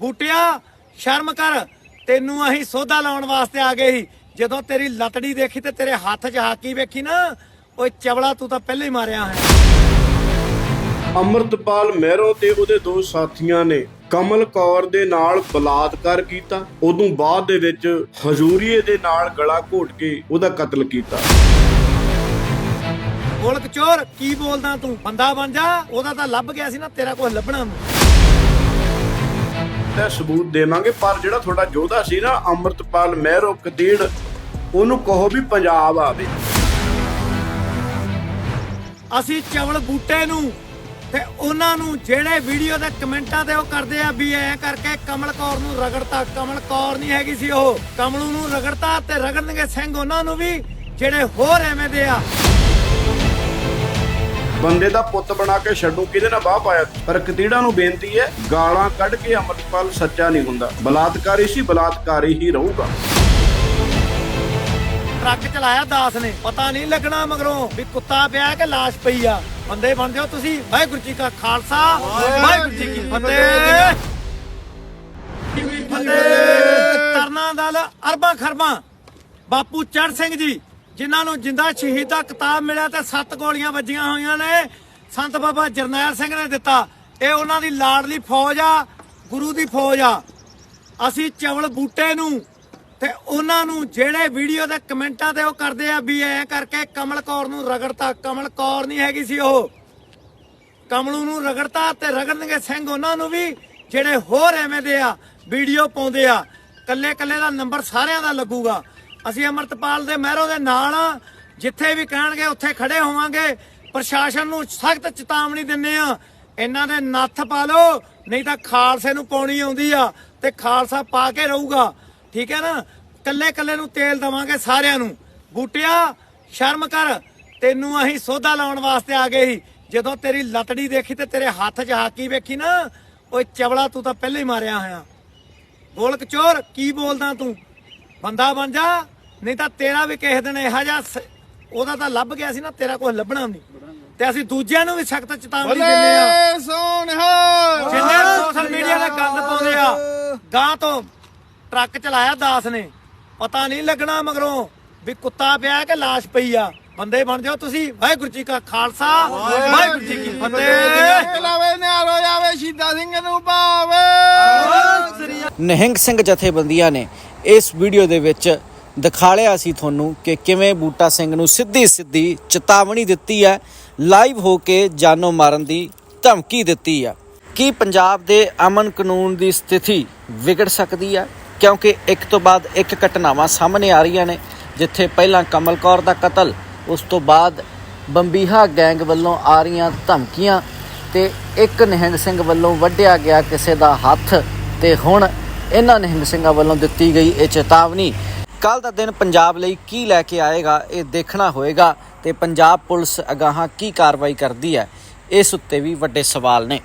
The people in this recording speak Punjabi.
ਬੂਟਿਆ ਸ਼ਰਮ ਕਰ। ਤੈਨੂੰ ਅਸੀਂ ਸੋਧਾ ਲਾਉਣ ਵਾਸਤੇ ਆ ਗਏ ਸੀ। ਜਦੋਂ ਤੇਰੀ ਲਤੜੀ ਦੇਖੀ ਤੇ ਤੇਰੇ ਹੱਥ 'ਚ ਹਾਕੀ ਵੇਖੀ ਨਾ ਓਏ ਚਵਲਾ ਤੂੰ ਤਾਂ ਪਹਿਲਾਂ ਹੀ ਮਾਰਿਆ ਹੈ। ਅਮਰਤਪਾਲ ਮਹਿਰੋ ਤੇ ਉਹਦੇ ਦੋ ਸਾਥੀਆਂ ਨੇ ਕਮਲ ਕੌਰ ਦੇ ਨਾਲ ਬਲਾਤਕਾਰ ਕੀਤਾ। ਉਦੋਂ ਬਾਅਦ ਦੇ ਵਿੱਚ ਹਜ਼ੂਰੀਏ ਦੇ ਨਾਲ ਗਲਾ ਘੋਟ ਕੇ ਉਹਦਾ ਕਤਲ ਕੀਤਾ। ਗੋਲਕ ਚੋਰ ਕੀ ਬੋਲਦਾ ਤੂੰ? ਬੰਦਾ ਬਣ ਜਾ। ਉਹਦਾ ਤਾਂ ਲੱਭ ਗਿਆ ਸੀ ਨਾ ਤੇਰਾ ਕੁਝ ਲੱਭਣਾ ਨੂੰ ਤੇ ਸਬੂਤ ਦੇਵਾਂਗੇ, ਪਰ ਜਿਹੜਾ ਤੁਹਾਡਾ ਯੋਧਾ ਸੀ ਨਾ, ਅਮਰਤਪਾਲ ਮਹਿਰੋ ਕਤੀੜ ਉਹਨੂੰ ਕਹੋ ਵੀ ਪੰਜਾਬ ਆਵੇ। ਅਸੀਂ ਚਵਲ ਬੂਟੇ ਨੂੰ ਤੇ ਉਹਨਾਂ ਨੂੰ ਜਿਹੜੇ ਵੀਡੀਓ ਦੇ ਕਮੈਂਟਾਂ ਤੇ ਉਹ ਕਰਦੇ ਆ ਵੀ ਐ ਕਰਕੇ ਕਮਲ ਕੌਰ ਨੂੰ ਰਗੜਤਾ। ਕਮਲ ਕੌਰ ਨਹੀਂ ਹੈਗੀ ਸੀ ਉਹ। ਕਮਲੂ ਨੂੰ ਰਗੜਤਾ ਤੇ ਰਗੜਨਗੇ ਸਿੰਘ ਉਹਨਾਂ ਨੂੰ ਵੀ, ਜਿਹੜੇ ਹੋਰ ਐਵੇਂ ਦੇ ਆ। ਬੰਦੇ ਦਾ ਪੁੱਤ ਬਣਾ ਕੇ ਛੱਡੂ, ਕਿਹਦੇ ਨਾਲ ਬਾਹ ਪਾਇਆ ਪਰ ਕਤੀੜਾ ਨੂੰ ਬੇਨਤੀ ਹੈ, ਗਾਲਾਂ ਕੱਢ ਕੇ ਅਮਰਤਪਾਲ ਸੱਚਾ ਨਹੀਂ ਹੁੰਦਾ। ਬਲਾਤਕਾਰੀ ਸੀ, ਬਲਾਤਕਾਰੀ ਹੀ ਰਹੂਗਾ। ਟਰੱਕ ਚਲਾਇਆ ਦਾਸ ਨੇ, ਪਤਾ ਨਹੀਂ ਲੱਗਣਾ ਮਗਰੋਂ ਵੀ ਕੁੱਤਾ ਪਿਆ ਕਿ ਲਾਸ਼ ਪਈ ਆ। ਬੰਦੇ ਬਣ ਜਾਓ ਤੁਸੀਂ? ਵਾਹਿਗੁਰੂ ਜੀ ਕਾ ਖਾਲਸਾ, ਵਾਹਿਗੁਰੂ ਜੀ ਕੀ ਫਤਿਹ। ਫਤਿਹ। ਤਰਨਾ ਦਲ ਅਰਬਾਂ ਖਰਬਾਂ। ਬਾਪੂ ਚੜ ਸਿੰਘ ਜੀ ਜਿਨ੍ਹਾਂ ਨੂੰ ਜਿੰਦਾ ਸ਼ਹੀਦ ਕਿਤਾਬ ਮਿਲਿਆ ਤੇ ਸੱਤ ਗੋਲੀਆਂ ਵੱਜੀਆਂ ਹੋਈਆਂ ਨੇ। ਸੰਤ ਬਾਬਾ ਜਰਨੈਲ ਸਿੰਘ ਨੇ ਦਿੱਤਾ। ਇਹ ਉਹਨਾਂ ਦੀ ਲਾਡਲੀ ਫੌਜ ਆ, ਗੁਰੂ ਦੀ ਫੌਜ ਆ। ਅਸੀਂ ਚਵਲ ਬੂਟੇ ਨੂੰ ਤੇ ਉਹਨਾਂ ਨੂੰ ਜਿਹੜੇ ਵੀਡੀਓ ਦੇ ਕਮੈਂਟਾਂ ਤੇ ਉਹ ਕਰਦੇ ਆ ਵੀ ਐ ਕਰਕੇ ਕਮਲ ਕੌਰ ਨੂੰ ਰਗੜਤਾ। ਕਮਲ ਕੌਰ ਨਹੀਂ ਹੈਗੀ ਸੀ ਉਹ। ਕਮਲੂ ਨੂੰ ਰਗੜਤਾ ਤੇ ਰਗੜਨਗੇ ਸਿੰਘ ਉਹਨਾਂ ਨੂੰ ਵੀ, ਜਿਹੜੇ ਹੋਰ ਐਵੇਂ ਦੇ ਆ, ਵੀਡੀਓ ਪਾਉਂਦੇ ਆ। ਕੱਲੇ ਕੱਲੇ ਦਾ ਨੰਬਰ ਸਾਰਿਆਂ ਦਾ ਲੱਗੂਗਾ। ਅਸੀਂ ਅਮਰਤਪਾਲ ਦੇ ਮਹਿਰੋ ਦੇ ਨਾਲ ਆ। ਜਿੱਥੇ ਵੀ ਕਹਿਣਗੇ, ਉੱਥੇ ਖੜੇ ਹੋਵਾਂਗੇ। ਪ੍ਰਸ਼ਾਸਨ ਨੂੰ ਸਖਤ ਚੇਤਾਵਨੀ ਦਿੰਨੇ ਆ। ਇਹਨਾਂ ਦੇ ਨੱਥ ਪਾ ਲਓ, ਨਹੀਂ ਤਾਂ ਖਾਲਸੇ ਨੂੰ ਪਾਉਣੀ ਆਉਂਦੀ ਆ ਤੇ ਖਾਲਸਾ ਪਾ ਕੇ ਰਹੂਗਾ। ਠੀਕ ਹੈ ਨਾ? ਕੱਲੇ ਕੱਲੇ ਨੂੰ ਤੇਲ ਦਵਾਂਗੇ ਸਾਰਿਆਂ ਨੂੰ। ਬੂਟਿਆ, ਸ਼ਰਮ ਕਰ। ਤੈਨੂੰ ਅਸੀਂ ਸੋਧਾ ਲਾਉਣ ਵਾਸਤੇ ਆ ਗਏ ਸੀ। ਜਦੋਂ ਤੇਰੀ ਲਤੜੀ ਦੇਖੀ ਤੇ ਤੇਰੇ ਹੱਥ 'ਚ ਹਾਕੀ ਵੇਖੀ ਨਾ, ਓਏ ਚਵਲਾ ਤੂੰ ਤਾਂ ਪਹਿਲੇ ਹੀ ਮਾਰਿਆ ਹੋਇਆ। ਗੋਲਕ ਚੋਰ, ਕੀ ਬੋਲਦਾ ਤੂੰ? ਬੰਦਾ ਬਣ ਜਾ ਨਹੀਂ ਤਾਂ ਤੇਰਾ ਵੀ ਕਿਸੇ ਦਿਨ ਇਹੋ ਜਿਹਾ ਸ- ਉਹਦਾ ਤਾਂ ਲੱਭ ਗਿਆ ਸੀ ਨਾ ਤੇਰਾ ਕੁਝ ਲੱਭਣਾ ਨਹੀਂ। ਤੇ ਅਸੀਂ ਦੂਜਿਆਂ ਨੂੰ ਵੀ ਸਖਤ ਚੇਤਾਵਨੀ ਦਿੰਦੇ ਆ ਸੋਨਹਾ ਜਿੰਨੇ ਸੋਸ਼ਲ ਮੀਡੀਆ ਤੇ ਗੰਦ ਪਾਉਂਦੇ ਆ ਗਾਂ ਤੋਂ ਟਰੱਕ ਚਲਾਇਆ ਦਾਸ ਨੇ ਪਤਾ ਨਹੀਂ ਲੱਗਣਾ ਮਗਰੋਂ ਵੀ ਕੁੱਤਾ ਪਿਆ ਕਿ ਲਾਸ਼ ਪਈ ਆ। ਬੰਦੇ ਬਣ ਜਾਓ ਤੁਸੀਂ ਵਾਹਿਗੁਰੂ ਜੀ ਕਾ ਖਾਲਸਾ ਵਾਹਿਗੁਰੂ ਜੀ ਕੀ ਫਤਿਹ। ਲਾਵੇ ਨਿਆਰੋ ਜਾਵੇ ਸ਼ੀਦਾ ਸਿੰਘ ਨੂੰ ਪਾਵੇ। ਨਹਿੰਗ ਸਿੰਘ ਜਥੇਬੰਦੀਆਂ ਨੇ ਇਸ ਵੀਡੀਓ ਦੇ ਵਿੱਚ ਦਿਖਾਲਿਆ ਸੀ ਤੁਹਾਨੂੰ ਕਿ ਕਿਵੇਂ ਬੂਟਾ ਸਿੰਘ ਨੂੰ ਸਿੱਧੀ ਸਿੱਧੀ ਚੇਤਾਵਨੀ ਦਿੱਤੀ ਹੈ, ਲਾਈਵ ਹੋ ਕੇ ਜਾਨੋਂ ਮਾਰਨ ਦੀ ਧਮਕੀ ਦਿੱਤੀ ਹੈ। ਕੀ ਪੰਜਾਬ ਦੇ ਅਮਨ ਕਾਨੂੰਨ ਦੀ ਸਥਿਤੀ ਵਿਗੜ ਸਕਦੀ ਹੈ? ਕਿਉਂਕਿ ਇੱਕ ਤੋਂ ਬਾਅਦ ਇੱਕ ਘਟਨਾਵਾਂ ਸਾਹਮਣੇ ਆ ਰਹੀਆਂ ਨੇ, ਜਿੱਥੇ ਪਹਿਲਾਂ ਕਮਲ ਕੌਰ ਦਾ ਕਤਲ, ਉਸ ਤੋਂ ਬਾਅਦ ਬੰਬੀਹਾ ਗੈਂਗ ਵੱਲੋਂ ਆ ਰਹੀਆਂ ਧਮਕੀਆਂ ਤੇ ਇੱਕ ਨਿਹੰਗ ਸਿੰਘ ਵੱਲੋਂ ਵੱਢਿਆ ਗਿਆ ਕਿਸੇ ਦਾ ਹੱਥ ਤੇ ਹੁਣ ਇਹਨਾਂ ਨਿਹੰਗ ਸਿੰਘਾਂ ਵੱਲੋਂ ਦਿੱਤੀ ਗਈ ਇਹ ਚੇਤਾਵਨੀ। ਕੱਲ ਦਾ ਦਿਨ ਪੰਜਾਬ ਲਈ ਕੀ ਲੈ ਕੇ ਆਏਗਾ, ਇਹ ਦੇਖਣਾ ਹੋਏਗਾ ਤੇ ਪੰਜਾਬ ਪੁਲਿਸ ਅਗਾਹਾਂ ਕੀ ਕਾਰਵਾਈ ਕਰਦੀ ਹੈ, ਇਸ ਉੱਤੇ ਵੀ ਵੱਡੇ ਸਵਾਲ ਨੇ।